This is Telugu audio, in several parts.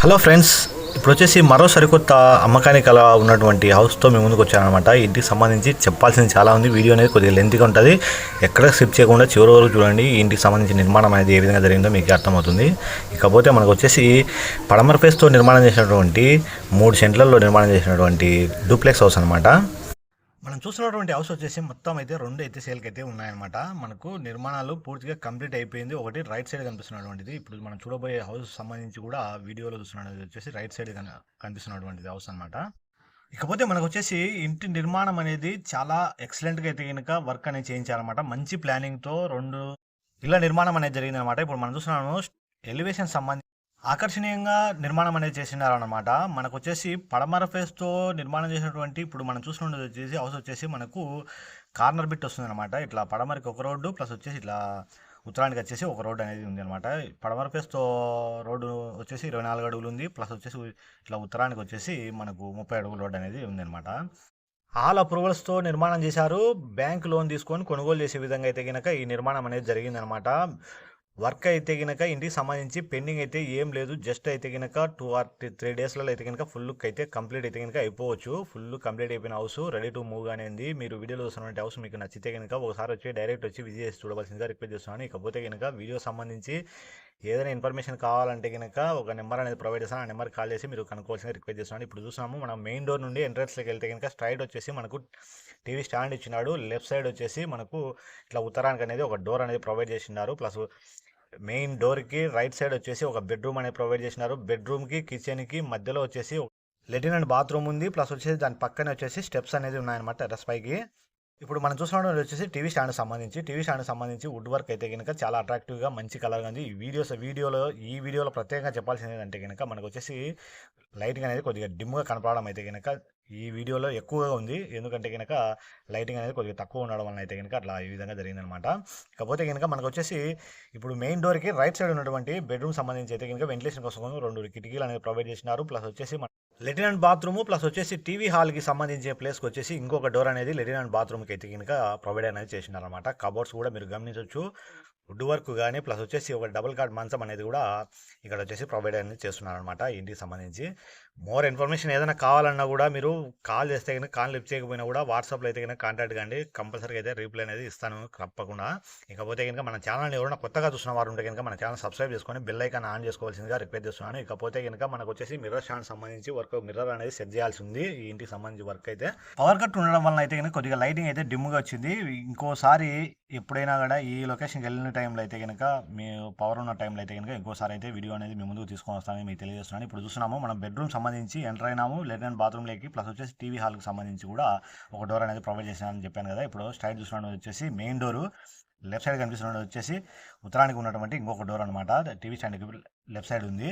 హలో ఫ్రెండ్స్ ఇప్పుడు వచ్చేసి మరో సరికొత్త అమ్మకానికి అలా ఉన్నటువంటి హౌస్తో మేము ముందుకు వచ్చానమాట ఇంటికి సంబంధించి చెప్పాల్సింది చాలా ఉంది. వీడియో అనేది కొద్దిగా లెంత్గా ఉంటుంది. ఎక్కడ స్కిప్ చేయకుండా చివరి వరకు చూడండి. ఇంటికి సంబంధించి నిర్మాణం అనేది ఏ విధంగా జరిగిందో మీకు అర్థమవుతుంది. ఇకపోతే మనకు వచ్చేసి పడమర ఫేస్తో నిర్మాణం చేసినటువంటి మూడు సెంట్లలో నిర్మాణం చేసినటువంటి డూప్లెక్స్ హౌస్ అనమాట మనం చూస్తున్నటువంటి హౌస్ వచ్చేసి మొత్తం అయితే రెండు అయితే సేల్కి అయితే ఉన్నాయన్నమాట. మనకు నిర్మాణాలు పూర్తిగా కంప్లీట్ అయిపోయింది. ఒకటి రైట్ సైడ్ కనిపిస్తున్నటువంటిది. ఇప్పుడు మనం చూడబోయే హౌస్ సంబంధించి కూడా వీడియోలో చూస్తున్నది వచ్చేసి రైట్ సైడ్ కనిపిస్తున్నటువంటిది హౌస్ అన్నమాట. ఇకపోతే మనకు వచ్చేసి ఇంటి నిర్మాణం అనేది చాలా ఎక్సలెంట్గా అయితే కనుక వర్క్ అనేది చేయించారనమాట మంచి ప్లానింగ్తో రెండు ఇళ్ళ నిర్మాణం అనేది జరిగిందనమాట ఇప్పుడు మనం చూస్తున్నాము ఎలివేషన్ సంబంధించి ఆకర్షణీయంగా నిర్మాణం అనేది చేసినారనమాట మనకు వచ్చేసి పడమర ఫేస్తో నిర్మాణం చేసినటువంటి ఇప్పుడు మనం చూసినది వచ్చేసి హౌస్ వచ్చేసి మనకు కార్నర్ బిట్ వస్తుంది అనమాట ఇట్లా పడమరకి ఒక రోడ్డు ప్లస్ వచ్చేసి ఇట్లా ఉత్తరానికి వచ్చేసి ఒక రోడ్డు అనేది ఉంది అనమాట పడమర ఫేస్తో రోడ్డు వచ్చేసి ఇరవై నాలుగు అడుగులు ఉంది. ప్లస్ వచ్చేసి ఇట్లా ఉత్తరానికి వచ్చేసి మనకు ముప్పై అడుగుల రోడ్డు అనేది ఉంది అనమాట ఆల్ అప్రూవల్స్తో నిర్మాణం చేశారు. బ్యాంక్ లోన్ తీసుకొని కొనుగోలు చేసే విధంగా అయితే కనుక ఈ నిర్మాణం అనేది జరిగిందనమాట వర్క్ అయితే కనుక ఇంటికి సంబంధించి పెండింగ్ అయితే ఏం లేదు. జస్ట్ అయితే కనుక టూ ఆర్ త్రీ డేస్లలో అయితే కనుక ఫుల్ అయితే కంప్లీట్ అయితే కనుక అయిపోవచ్చు. ఫుల్ కంప్లీట్ అయిపోయిన హౌస్ రెడీ టు మూవ్ అనేది మీరు వీడియోలో చూస్తున్నటువంటి హౌస్ మీకు నచ్చితే కనుక ఒకసారి వచ్చి డైరెక్ట్ వచ్చి విజిట్ చేసి చూడవలసిందిగా రిక్వెస్ట్ చేస్తున్నాను. ఇకపోతే కనుక వీడియో సంబంధించి ఏదైనా ఇన్ఫర్మేషన్ కావాలంటే కనుక ఒక నెంబర్ అనేది ప్రొవైడ్ చేస్తాను. ఆ నెంబర్ కాల్ చేసి మీరు కనుక్కోవాల్సిన రిక్వెస్ట్ చేస్తున్నాను. ఇప్పుడు చూసాము మనం మెయిన్ డోర్ నుండి ఎంట్రన్స్లోకి వెళ్తే కనుక స్ట్రైట్ వచ్చేసి మనకు టీవీ స్టాండ్ ఇచ్చినాడు. లెఫ్ట్ సైడ్ వచ్చేసి మనకు ఇట్లా ఉత్తరానికి అనేది ఒక డోర్ అనేది ప్రొవైడ్ చేసినారు. ప్లస్ మెయిన్ డోర్కి రైట్ సైడ్ వచ్చేసి ఒక బెడ్రూమ్ అనేది ప్రొవైడ్ చేసినారు. బెడ్రూమ్కి కిచెన్కి మధ్యలో వచ్చేసి లెటిన్ అండ్ బాత్రూమ్ ఉంది. ప్లస్ వచ్చేసి దాని పక్కనే వచ్చేసి స్టెప్స్ అనేది ఉన్నాయన్నమాట టెరస్ పైకి ఇప్పుడు మనం చూసిన వచ్చేసి టీవీ స్టాండ్ సంబంధించి టీవీ స్టాండ్ సంబంధించి వుడ్ వర్క్ అయితే కనుక చాలా అట్రాక్టివ్గా మంచి కలర్గా ఉంది ఈ వీడియోస్ వీడియోలో ఈ వీడియోలో ప్రత్యేకంగా చెప్పాల్సింది ఏంటంటే కనుక మనకు వచ్చేసి లైటింగ్ అనేది కొద్దిగా డిమ్గా కనపడడం అయితే కనుక ఈ వీడియోలో ఎక్కువగా ఉంది. ఎందుకంటే కనుక లైటింగ్ అనేది కొద్దిగా తక్కువ ఉండడం వలన అయితే కనుక అట్లా ఈ విధంగా జరిగిందనమాట. కాకపోతే కనుక మనకు వచ్చేసి ఇప్పుడు మెయిన్ డోర్కి రైట్ సైడ్ ఉన్నటువంటి బెడ్రూమ్ సంబంధించి అయితే కనుక వెంటిలేషన్ కోసం రెండు కిటికీలు అనేది ప్రొవైడ్ చేసినారు. ప్లస్ వచ్చేసి మన లెటిన్ అండ్ బాత్రూమ్ ప్లస్ వచ్చేసి టీవీ హాల్కి సంబంధించే ప్లేస్కి వచ్చేసి ఇంకొక డోర్ అనేది లెటిన్ అండ్ బాత్రూమ్కి అయితే కనుక ప్రొవైడ్ అనేది చేసినారనమాట. కబోర్డ్స్ కూడా మీరు గమనించవచ్చు వుడ్ వర్క్ కానీ ప్లస్ వచ్చేసి ఒక డబుల్ కార్డ్ మంచం అనేది కూడా ఇక్కడ వచ్చేసి ప్రొవైడ్ అనేది చేస్తున్నారు అనమాట ఇంటికి సంబంధించి. మోర్ ఇన్ఫర్మేషన్ ఏదైనా కావాలన్నా కూడా మీరు కాల్ చేస్తే కనుక కాల్ లిఫ్ట్ చేయకపోయినా కూడా వాట్సాప్లో అయితే కనుక కాంటాక్ట్ కండి. కంపల్సరీగా అయితే రీప్లై అనేది ఇస్తాను తప్పకుండా. ఇకపోతే కనుక మన ఛానల్ని ఎవరైనా కొత్తగా చూసిన వారు ఉంటే కనుక మన ఛానల్ సబ్స్క్రైబ్ చేసుకొని బెల్ ఐకాన్ ఆన్ చేసుకోవాల్సిందిగా రిక్వెస్ట్ చేస్తున్నాను. ఇకపోతే కనుక మనకు వచ్చేసి మిర్రర్ స్టాండ్ సంబంధించి వర్క్ మిర్రర్ అనేది సెట్ చేయాల్సి ఉంది ఈ ఇంటికి సంబంధించి వర్క్ అయితే. పవర్ కట్ ఉండడం వల్ల అయితే కనుక కొద్దిగా లైటింగ్ అయితే డిమ్గా వచ్చింది. ఇంకోసారి ఎప్పుడైనా కూడా ఈ లొకేషన్కి వెళ్ళిన టైంలో అయితే కనుక మీ పవర్ ఉన్న టైంలో అయితే కనుక ఇంకోసారి అయితే వీడియో అనేది మీ ముందుకు తీసుకొని వస్తామని మీకు తెలియజేస్తున్నాను. ఇప్పుడు చూస్తున్నాము మనం బెడ్రూమ్ సంబంధించి ఎంటర్ అయినాము. లెటర్న్ బాత్రూమ్లోకి ప్లస్ వచ్చేసి టీవీ హాల్కి సంబంధించి కూడా ఒక డోర్ అనేది ప్రొవైడ్ చేసినానని చెప్పాను కదా. ఇప్పుడు స్ట్రైట్ చూస్తున్నాడు వచ్చేసి మెయిన్ డోరు లెఫ్ట్ సైడ్ కనిపిస్తున్నది వచ్చేసి ఉత్తరానికి ఉన్నటువంటి ఇంకొక డోర్ అనమాట టీవీ స్టాండ్కి లెఫ్ట్ సైడ్ ఉంది.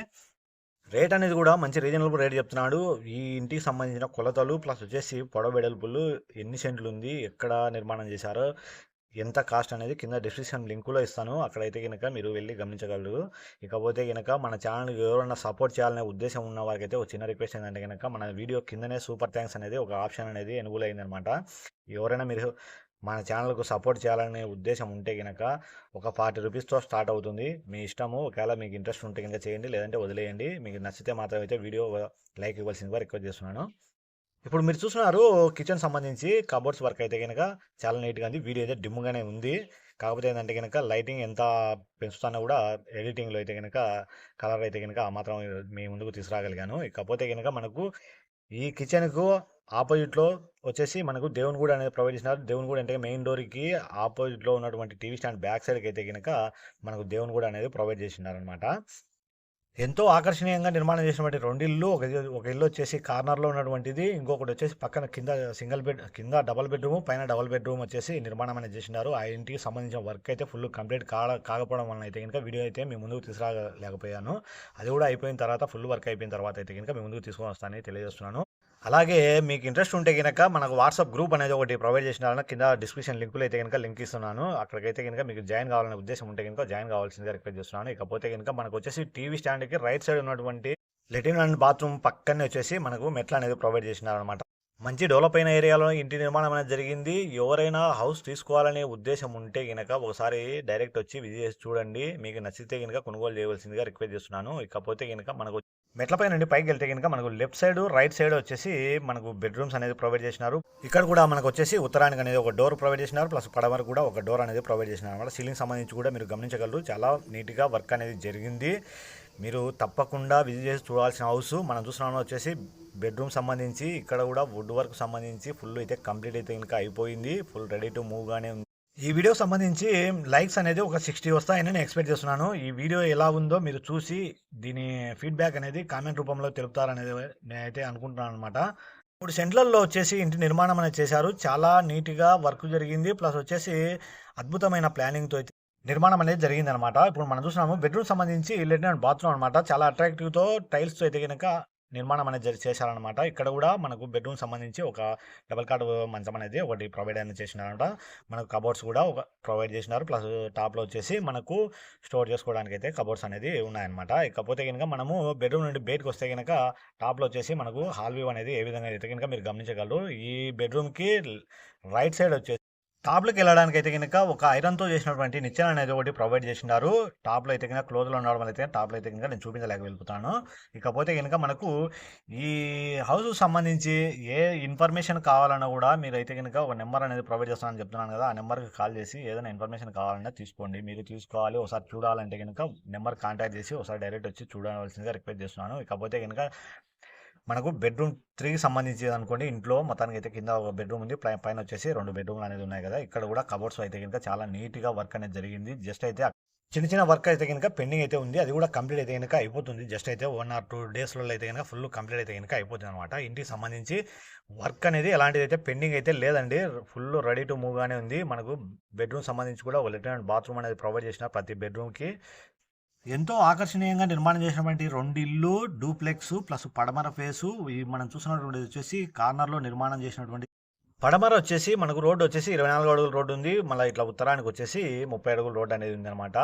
రేట్ అనేది కూడా మంచి రీజనబుల్ రేట్ చెప్తున్నాడు. ఈ ఇంటికి సంబంధించిన కొలతలు ప్లస్ వచ్చేసి పొడవ వెడల్పులు ఎన్ని సెంట్లు ఉంది ఎక్కడ నిర్మాణం చేశారో ఎంత కాస్ట్ అనేది కింద డిస్క్రిప్షన్ లింకులో ఇస్తాను. అక్కడైతే కనుక మీరు వెళ్ళి గమనించగలరు. ఇకపోతే కనుక మన ఛానల్కి ఎవరైనా సపోర్ట్ చేయాలనే ఉద్దేశం ఉన్న వారికి అయితే ఒక చిన్న రిక్వెస్ట్ ఏంటంటే కనుక మన వీడియో కిందనే సూపర్ థ్యాంక్స్ అనేది ఒక ఆప్షన్ అనేది ఎనుగులు అయిందనమాట ఎవరైనా మీరు మన ఛానల్కు సపోర్ట్ చేయాలనే ఉద్దేశం ఉంటే కనుక ఒక ఫార్టీ రూపీస్తో స్టార్ట్ అవుతుంది. మీ ఇష్టము ఒకవేళ మీకు ఇంట్రెస్ట్ ఉంటే కనుక చేయండి లేదంటే వదిలేయండి. మీకు నచ్చితే మాత్రం అయితే వీడియో లైక్ ఇవ్వాల్సిందిగా రిక్వెస్ట్ చేస్తున్నాను. ఇప్పుడు మీరు చూస్తున్నారు కిచెన్ సంబంధించి కబోర్డ్స్ వర్క్ అయితే కనుక చాలా నీట్గా ఉంది. వీడియో అయితే డిమ్గానే ఉంది. కాకపోతే ఏంటంటే కనుక లైటింగ్ ఎంత పెంచుతున్నా కూడా ఎడిటింగ్లో అయితే కనుక కలర్ అయితే కనుక ఆ మాత్రం మీ ముందుకు తీసుకురాగలిగాను. ఇకపోతే కనుక మనకు ఈ కిచెన్కు ఆపోజిట్లో వచ్చేసి మనకు దేవుని కూడా అనేది ప్రొవైడ్ చేసినారు. దేవుని కూడా అంటే మెయిన్ డోర్కి ఆపోజిట్లో ఉన్నటువంటి టీవీ స్టాండ్ బ్యాక్ సైడ్కి అయితే కనుక మనకు దేవుని కూడా అనేది ప్రొవైడ్ చేసినారనమాట ఎంతో ఆకర్షణీయంగా నిర్మాణం చేసినటువంటి రెండు ఇల్లు ఒక ఇల్లు- ఒక ఇల్లు వచ్చేసి కార్నర్లో ఉన్నటువంటిది ఇంకొకటి వచ్చేసి పక్కన కింద సింగిల్ బెడ్ కింద డబల్ బెడ్రూమ్ పైన డబల్ బెడ్రూమ్ వచ్చేసి నిర్మాణం అనేది చేసినారు. ఆ ఇంటికి సంబంధించిన వర్క్ అయితే ఫుల్ కంప్లీట్ కా కాకపోవడం వలన అయితే కనుక వీడియో అయితే మీ ముందుకు తీసుకురాలేకపోయాను అది కూడా అయిపోయిన తర్వాత ఫుల్ వర్క్ అయిపోయిన తర్వాత అయితే కనుక మీ ముందుకు తీసుకొని వస్తానని తెలియజేస్తున్నాను. అలాగే మీకు ఇంట్రెస్ట్ ఉంటే కనుక మనకు వాట్సాప్ గ్రూప్ అనేది ఒకటి ప్రొవైడ్ చేసిన కింద డిస్క్రిప్షన్ లింకులు అయితే కనుక లింక్ ఇస్తున్నాను. అక్కడికైతే కనుక మీకు జాయిన్ కావాలనే ఉద్దేశం ఉంటే కనుక జాయిన్ కావాల్సిందిగా రిక్వెస్ట్ చేస్తున్నాను. ఇకపోతే కనుక మనకు వచ్చేసి టీవీ స్టాండ్కి రైట్ సైడ్ ఉన్నటువంటి లెటిన్ అండ్ బాత్రూమ్ పక్కనే వచ్చేసి మనకు మెట్లు అనేది ప్రొవైడ్ చేసినారనమాట మంచి డెవలప్ అయిన ఏరియాలో ఇంటి నిర్మాణం అనేది జరిగింది. ఎవరైనా హౌస్ తీసుకోవాలనే ఉద్దేశం ఉంటే కనుక ఒకసారి డైరెక్ట్ వచ్చి విజిట్ చేసి చూడండి. మీకు నచ్చితే కనుక కొనుగోలు చేయవలసిందిగా రిక్వెస్ట్ చేస్తున్నాను. ఇకపోతే కనుక మనకు మెట్లపై నుండి పైకి వెళ్తే కనుక మనకు లెఫ్ట్ సైడ్ రైట్ సైడ్ వచ్చేసి మనకు బెడ్రూమ్స్ అనేది ప్రొవైడ్ చేసినారు. ఇక్కడ కూడా మనకు వచ్చేసి ఉత్తరానికి అనేది ఒక డోర్ ప్రొవైడ్ చేసినారు. ప్లస్ పడమరకు కూడా ఒక డోర్ అనేది ప్రొవైడ్ చేసినారు. అనమాట సీలింగ్ సంబంధించి కూడా మీరు గమనించగలరు. చాలా నీట్గా వర్క్ అనేది జరిగింది. మీరు తప్పకుండా విజిట్ చేసి చూడాల్సిన హౌస్ మనం చూస్తున్నాము వచ్చేసి బెడ్రూమ్ సంబంధించి. ఇక్కడ కూడా వుడ్ వర్క్ సంబంధించి ఫుల్ అయితే కంప్లీట్ అయితే ఇంకా అయిపోయింది. ఫుల్ రెడీ టు మూవ్ గానే ఉంది. ఈ వీడియో సంబంధించి లైక్స్ అనేది ఒక సిక్స్టీ వస్తాయని నేను ఎక్స్పెక్ట్ చేస్తున్నాను. ఈ వీడియో ఎలా ఉందో మీరు చూసి దీని ఫీడ్బ్యాక్ అనేది కామెంట్ రూపంలో తెలుపుతారనేది నేనైతే అనుకుంటున్నాను అనమాట ఇప్పుడు సెంట్రల్లో వచ్చేసి ఇంటి నిర్మాణం అనేది చేశారు. చాలా నీట్గా వర్క్ జరిగింది. ప్లస్ వచ్చేసి అద్భుతమైన ప్లానింగ్తో అయితే నిర్మాణం అనేది జరిగింది అనమాట ఇప్పుడు మనం చూసినాము బెడ్రూమ్ సంబంధించి లెట్రిన్ అండ్ బాత్రూమ్ అనమాట చాలా అట్రాక్టివ్తో టైల్స్తో అయితే కనుక నిర్మాణం అనేది జరి చేశారనమాట ఇక్కడ కూడా మనకు బెడ్రూమ్ సంబంధించి ఒక డబల్ కాట్ మంచం అనేది ఒకటి ప్రొవైడ్ అనేది చేసినారంట. మనకు కబోర్డ్స్ కూడా ఒక ప్రొవైడ్ చేసినారు. ప్లస్ టాప్లో వచ్చేసి మనకు స్టోర్ చేసుకోవడానికి అయితే కబోర్డ్స్ అనేది ఉన్నాయన్నమాట. ఇకపోతే కనుక మనము బెడ్రూమ్ నుండి బయటకు వస్తే కనుక టాప్లో వచ్చేసి మనకు హాల్ వ్యూ అనేది ఏ విధంగా అయితే కనుక మీరు గమనించగలరు ఈ బెడ్రూమ్కి రైట్ సైడ్ వచ్చేసి టాప్లోకి వెళ్ళడానికి అయితే కనుక ఒక ఐరన్తో చేసినటువంటి నిచ్చెన అనేది ఒకటి ప్రొవైడ్ చేసినారు టాప్లో అయితే కనుక క్లోజ్లో ఉండడం వల్ల అయితే టాప్లో అయితే కనుక నేను చూపించలేక వెళ్ళిపోతాను ఇకపోతే కనుక మనకు ఈ హౌస్ సంబంధించి ఏ ఇన్ఫర్మేషన్ కావాలన్నా కూడా మీరు అయితే కనుక ఒక నెంబర్ అనేది ప్రొవైడ్ చేస్తానని చెప్తున్నాను కదా ఆ నెంబర్కి కాల్ చేసి ఏదైనా ఇన్ఫర్మేషన్ కావాలన్నా తీసుకోండి. మీరు తీసుకోవాలి. ఒకసారి చూడాలంటే కనుక నెంబర్ కాంటాక్ట్ చేసి ఒకసారి డైరెక్ట్ వచ్చి చూడవలసిందిగా రిక్వెస్ట్ చేస్తున్నాను. ఇకపోతే కనుక మనకు బెడ్రూమ్ త్రీకి సంబంధించి అనుకోండి ఇంట్లో మొత్తానికి అయితే కింద ఒక బెడ్రూమ్ ఉంది పై- పైన వచ్చేసి రెండు బెడ్రూమ్లు అనేది ఉన్నాయి కదా. ఇక్కడ కూడా కబోర్డ్స్ అయితే కనుక చాలా నీట్గా వర్క్ అనేది జరిగింది. జస్ట్ అయితే చిన్న చిన్న వర్క్ అయితే కనుక పెండింగ్ అయితే ఉంది. అది కూడా కంప్లీట్ అయితే కనుక అయిపోతుంది. జస్ట్ అయితే వన్ ఆర్ టూ డేస్లో అయితే కనుక ఫుల్ కంప్లీట్ అయితే కనుక అయిపోతుంది అనమాట ఇంటికి సంబంధించి వర్క్ అనేది ఎలాంటిది అయితే పెండింగ్ అయితే లేదండి ఫుల్ రెడీ టు మూవ్ గానే ఉంది. మనకు బెడ్రూమ్ సంబంధించి కూడా ఒక లెటర్ బాత్రూమ్ అనేది ప్రొవైడ్ చేసిన ప్రతి బెడ్రూమ్కి ఎంతో ఆకర్షణీయంగా నిర్మాణం చేసినటువంటి రెండు ఇల్లు డూప్లెక్స్ ప్లస్ పడమర ఫేసు ఇవి మనం చూసినటువంటి వచ్చేసి కార్నర్లో నిర్మాణం చేసినటువంటి పడమర వచ్చేసి మనకు రోడ్డు వచ్చేసి ఇరవై నాలుగు అడుగుల రోడ్డు ఉంది. మళ్ళీ ఇట్లా ఉత్తరానికి వచ్చేసి ముప్పై అడుగుల రోడ్డు అనేది ఉందన్నమాట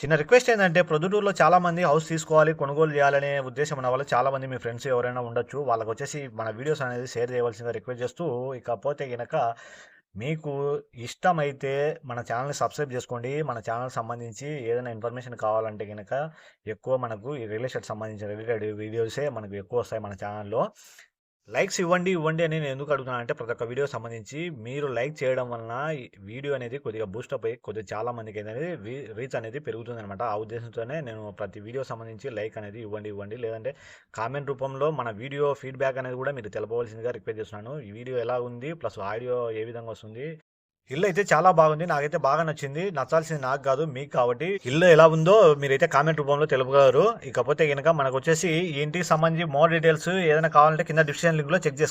చిన్న రిక్వెస్ట్ ఏంటంటే ప్రొద్దుటూరులో చాలా మంది హౌస్ తీసుకోవాలి కొనుగోలు చేయాలనే ఉద్దేశం ఉన్న వాళ్ళు చాలామంది మీ ఫ్రెండ్స్ ఎవరైనా ఉండొచ్చు. వాళ్ళకి వచ్చేసి మన వీడియోస్ అనేది షేర్ చేయవలసిందిగా రిక్వెస్ట్ చేస్తూ ఇకపోతే కనుక మీకు ఇష్టమైతే మన ఛానల్ని సబ్స్క్రైబ్ చేసుకోండి. మన ఛానల్ సంబంధించి ఏదైనా ఇన్ఫర్మేషన్ కావాలంటే కనుక ఎక్కువ మనకు ఈ రియల్ ఎస్టేట్ సంబంధించిన రిలేటెడ్ వీడియోసే మనకు ఎక్కువ వస్తాయి మన ఛానల్లో. లైక్స్ ఇవ్వండి ఇవ్వండి అని నేను ఎందుకు అడుగుతున్నాను అంటే ప్రతి ఒక్క వీడియో సంబంధించి మీరు లైక్ చేయడం వలన వీడియో అనేది కొద్దిగా బూస్టప్ అయ్యి కొద్దిగా చాలా మందికి అనేది రీచ్ అనేది పెరుగుతుంది అనమాట ఆ ఉద్దేశంతోనే నేను ప్రతి వీడియో సంబంధించి లైక్ అనేది ఇవ్వండి ఇవ్వండి. లేదంటే కామెంట్ రూపంలో మన వీడియో ఫీడ్బ్యాక్ అనేది కూడా మీరు తెలపవలసిందిగా రిక్వెస్ట్ చేస్తున్నాను. ఈ వీడియో ఎలా ఉంది ప్లస్ ఆడియో ఏ విధంగా వస్తుంది ఇల్లు అయితే చాలా బాగుంది. నాకైతే బాగా నచ్చింది. నచ్చాల్సింది నాకు కాదు మీకు కాబట్టి. ఇల్లు ఎలా ఉందో మీరైతే కామెంట్ రూపంలో తెలుపగలరు ఇకపోతే కనుక మనకు వచ్చేసి ఇంటికి సంబంధించి మోర్ డీటెయిల్స్ ఏదైనా కావాలంటే కింద డిస్క్రిప్షన్ లింక్లో చెక్ చేసుకోండి